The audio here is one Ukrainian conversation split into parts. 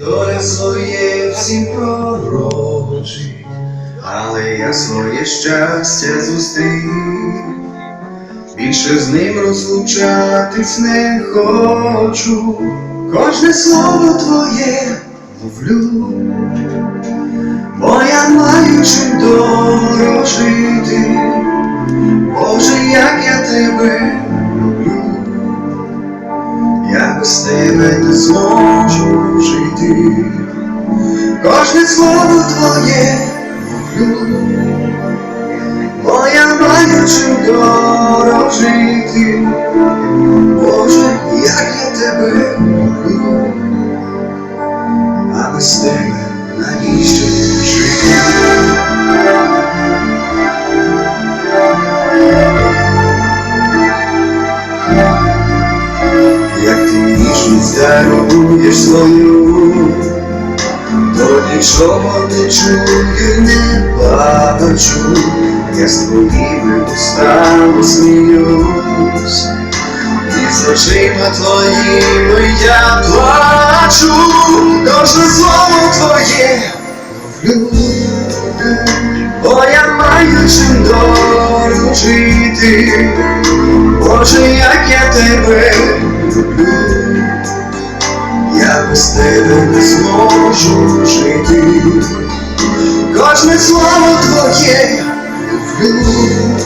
Доля своє всім пророчить, але я своє щастя зустрів. Більше з ним розлучатись не хочу, кожне слово твоє ловлю, бо я маю чим дорожити, Боже, як я тебе люблю, я без тебе не зможу жити, кожне слово твоє. Бо я маю чим дорожити, Боже, як я тебе люблю, а без тебе даруєш свою, то нічого не чую, не бачу, я з твоїми устами сміюсь, і з очима твоїми я плачу, кожне слово твоє ловлю, бо я маю чим дорожити, Боже, як я тебе люблю. Без тебе не зможу жити, кожне слово твоє люблю,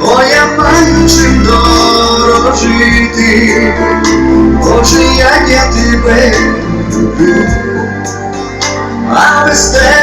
бо я маю чим дорожити, Боже, як я тебе люблю, а без тебе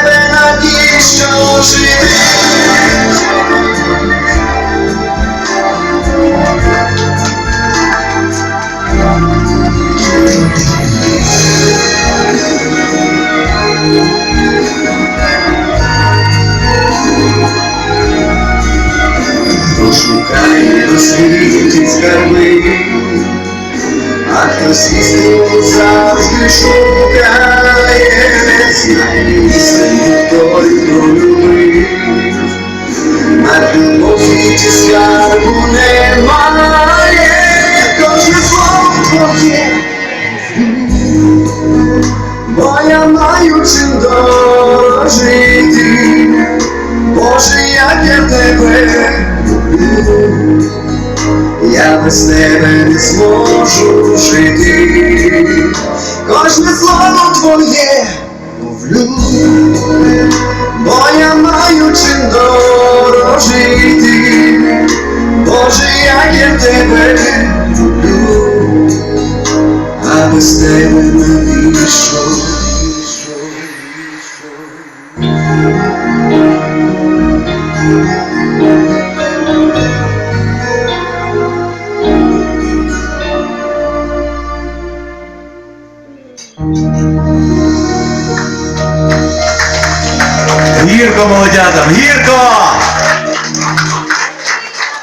шукає до світі скарби, а хтось істину завжди шукає, знає істину той, хто любив, на любов світі скарбу немає, кожне слово твоє, бо я маю чим дорожити. Я без тебе не зможу жити, кожне слово твоє ловлю, бо я маю чим дорожити, Боже, як я тебе люблю, а без тебе навіщо? Гірко, молодятам, гірко!